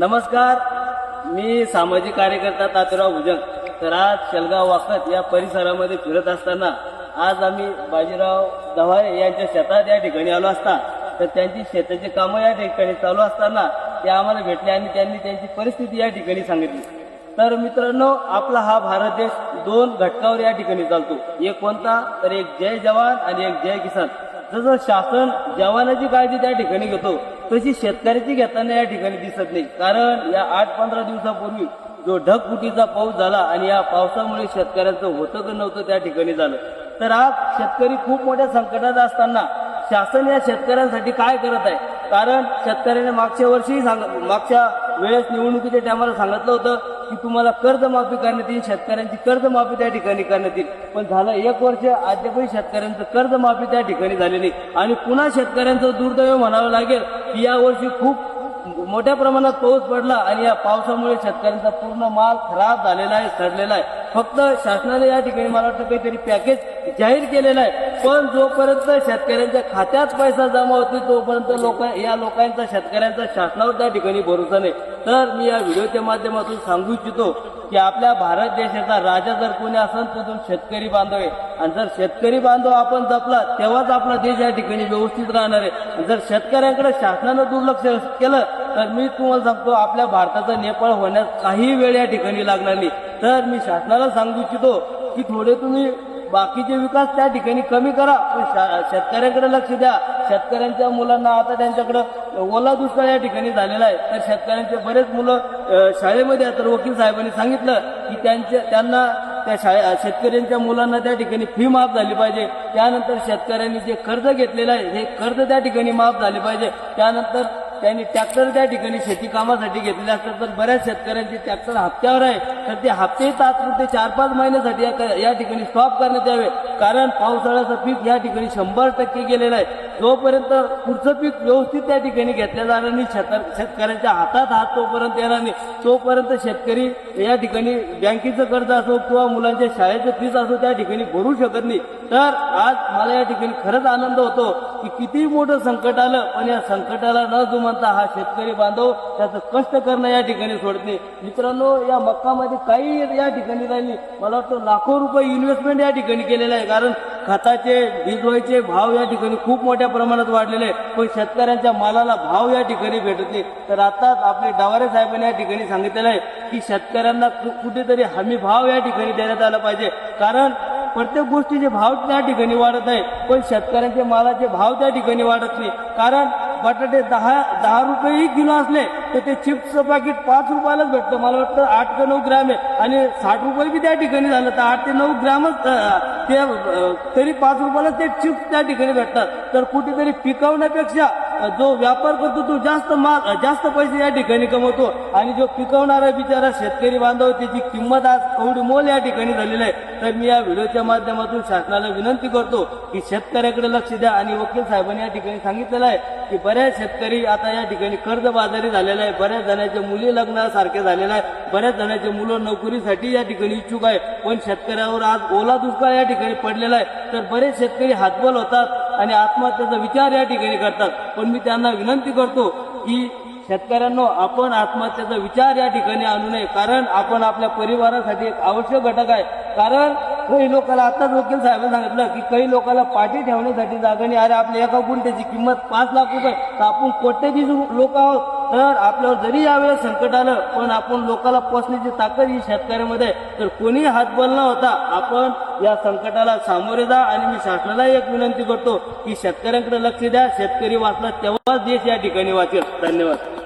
नमस्कार मी सामाजिक कार्यकर्ता तातुराव भुजंग. तर आज शेलगाव वाकत या परिसरामध्ये फिरत असताना आज आम्ही बाजीराव दवारे यांच्या शेतात या ठिकाणी आलो असता. तर त्यांची शेताची कामं या ठिकाणी चालू असताना ते आम्हाला भेटले आणि त्यांनी त्यांची परिस्थिती या ठिकाणी सांगितली. तर मित्रांनो आपला हा भारत देश दोन घटकावर या ठिकाणी चालतो. एक कोणता? तर एक जय जवान आणि एक जय किसान. जसं शासन जवानाची काळजी त्या ठिकाणी घेतो तशी शेतकऱ्याची घेताना या ठिकाणी दिसत नाही. कारण या आठ पंधरा दिवसापूर्वी जो ढगफुटीचा पाऊस झाला आणि या पावसामुळे शेतकऱ्यांचं होतं का नव्हतं त्या ठिकाणी झालं. तर आज शेतकरी खूप मोठ्या संकटात असताना शासन या शेतकऱ्यांसाठी काय करत आहे? कारण शेतकऱ्याने मागच्या वर्षी सांग मागच्या वेळेस निवडणुकीच्या टायमाला सांगितलं होतं की तुम्हाला कर्जमाफी करण्यात येईल शेतकऱ्यांची कर्जमाफी त्या ठिकाणी करण्यात येईल. पण झालं एक वर्ष अद्यापही शेतकऱ्यांचं कर्जमाफी त्या ठिकाणी झालेली आणि पुन्हा शेतकऱ्यांचं दुर्दैव म्हणावं लागेल की यावर्षी खूप मोठ्या प्रमाणात पाऊस पडला आणि या पावसामुळे शेतकऱ्यांचा पूर्ण माल खराब झालेला आहे सडलेला आहे. फक्त शासनाने या ठिकाणी मला वाटतं काहीतरी पॅकेज जाहीर केलेलं आहे. पण जोपर्यंत शेतकऱ्यांच्या खात्यात पैसा जमा होते तोपर्यंत लोक या लोकांचा शेतकऱ्यांचा शासनावर त्या ठिकाणी भरोसा नाही. तर मी या व्हिडिओच्या माध्यमातून सांगू इच्छितो की आपल्या भारत देशाचा राजा जर कोणी असेल तर तो शेतकरी बांधव आहे. आणि जर शेतकरी बांधव आपण जपला तेव्हाच आपला देश या ठिकाणी व्यवस्थित राहणार आहे. जर शेतकऱ्यांकडे शासनानं दुर्लक्ष केलं तर मी तुम्हाला सांगतो आपल्या भारताचा नेपाळ होण्यास काही वेळ या ठिकाणी लागणार नाही. तर मी शासनाला सांगू इच्छितो की थोडे तुम्ही बाकीचे विकास त्या ठिकाणी कमी करा. पण शा- शेतकऱ्यांकडे लक्ष द्या. शेतकऱ्यांच्या मुलांना आता त्यांच्याकडे ओला दुष्काळ या ठिकाणी झालेला आहे. तर शेतकऱ्यांचे बरेच मुलं शाळेमध्ये तर वकील साहेबांनी सांगितलं की त्यांच्या त्यांना त्या शाळे शेतकऱ्यांच्या मुलांना त्या ठिकाणी फी माफ झाली पाहिजे. त्यानंतर शेतकऱ्यांनी जे कर्ज घेतलेलं आहे हे कर्ज त्या ठिकाणी माफ झाले पाहिजे. त्यानंतर त्यांनी ट्रॅक्टर त्या ठिकाणी शेती कामासाठी घेतलेले असतात तर बऱ्याच शेतकऱ्यांचे ट्रॅक्टर हप्त्यावर आहे. तर ते हप्ते तात्पुरते चार पाच महिन्यासाठी या- या ठिकाणी स्टॉप करण्यात यावे. कारण पावसाळ्याचं पीक या ठिकाणी शंभर टक्के गेलेलं आहे. जोपर्यंत पुढचं पीक व्यवस्थित त्या ठिकाणी घेतल्या जाणार नाही शेत शेतकऱ्यांच्या हातात हात तोपर्यंत येणार नाही. तोपर्यंत शेतकरी या ठिकाणी बँकेचं कर्ज असो किंवा मुलांच्या शाळेचं फीस असो त्या ठिकाणी भरू शकत नाही. तर आज मला या ठिकाणी खरंच आनंद होतो की किती मोठं संकट आलं पण या संकटाला न जुमानता हा शेतकरी बांधव त्याचं कष्ट करणं या ठिकाणी सोडते मित्रांनो या मक्कामध्ये काही या ठिकाणी राहिली. मला वाटतं लाखो रुपये इन्व्हेस्टमेंट या ठिकाणी केलेलं आहे. कारण खताचे वीजवाईचे भाव या ठिकाणी खूप मोठ्या प्रमाणात वाढलेले आहे. पण शेतकऱ्यांच्या मालाला भाव या ठिकाणी भेटत नाही. तर आताच आपले डवारे साहेबांनी या ठिकाणी सांगितलेलं आहे की शेतकऱ्यांना कु- कुठेतरी हमी भाव या ठिकाणी देण्यात आला पाहिजे. कारण प्रत्येक गोष्टीचे भाव त्या ठिकाणी वाढत आहे पण शेतकऱ्यांचे मालाचे भाव त्या ठिकाणी वाढत नाही. कारण बटाटे दहा दहा रुपयेही किलो असले तर ते चिप्सचं पाकिट पाच रुपयालाच भेटतं. मला वाटतं आठ ते नऊ ग्रॅम आहे. आणि साठ रुपये बी त्या ठिकाणी झालं तर आठ ते नऊ ग्रॅमच ते तरी पाच रुपयाला ते चिप्स त्या ठिकाणी भेटतात. तर कुठेतरी पिकवण्यापेक्षा जो व्यापार करतो तो जास्त माल जास्त पैसे या ठिकाणी कमवतो. आणि जो पिकवणारा बिचारा शेतकरी बांधव त्याची किंमत आज एवढी मोल या ठिकाणी झालेली आहे. तर मी या व्हिडिओच्या माध्यमातून शासनाला विनंती करतो की शेतकऱ्याकडे लक्ष द्या. आणि वकील साहेबांनी या ठिकाणी सांगितलेलं आहे की बऱ्याच शेतकरी आता या ठिकाणी कर्जबाजारी झालेला आहे. बऱ्याच जणांचे मुली लग्नासारखे झालेल्या आहे. बऱ्याच जणांचे मुलं नोकरीसाठी या ठिकाणी इच्छुक आहे. पण शेतकऱ्यावर आज ओला दुष्काळ या ठिकाणी पडलेला आहे. तर बरेच शेतकरी हातबल होतात आणि आत्महत्येचा विचार या ठिकाणी करतात. पण मी त्यांना विनंती करतो की शेतकऱ्यांनो आपण आत्महत्येचा विचार या ठिकाणी आणू नये. कारण आपण आपल्या परिवारासाठी एक आवश्यक घटक आहे. कारण काही लोकांना आताच वकील साहेबांनी सांगितलं की काही लोकांना पाठी ठेवण्यासाठी जागा नाही. अरे आपल्या एका गुंठ्याची किंमत पाच लाख रुपये. तर आपण कोट्याधीश लोक आहोत. तर आपल्यावर जरी यावेळेस संकट आलं पण आपण लोकांना पोचण्याची ताकद ही शेतकऱ्यामध्ये तर कोणी हातबल न होता आपण या संकटाला सामोरे जा आणि मी शासनाला एक विनंती करतो की शेतकऱ्यांकडे लक्ष द्या. शेतकरी वाचला तेव्हाच देश या ठिकाणी वाचेल. धन्यवाद.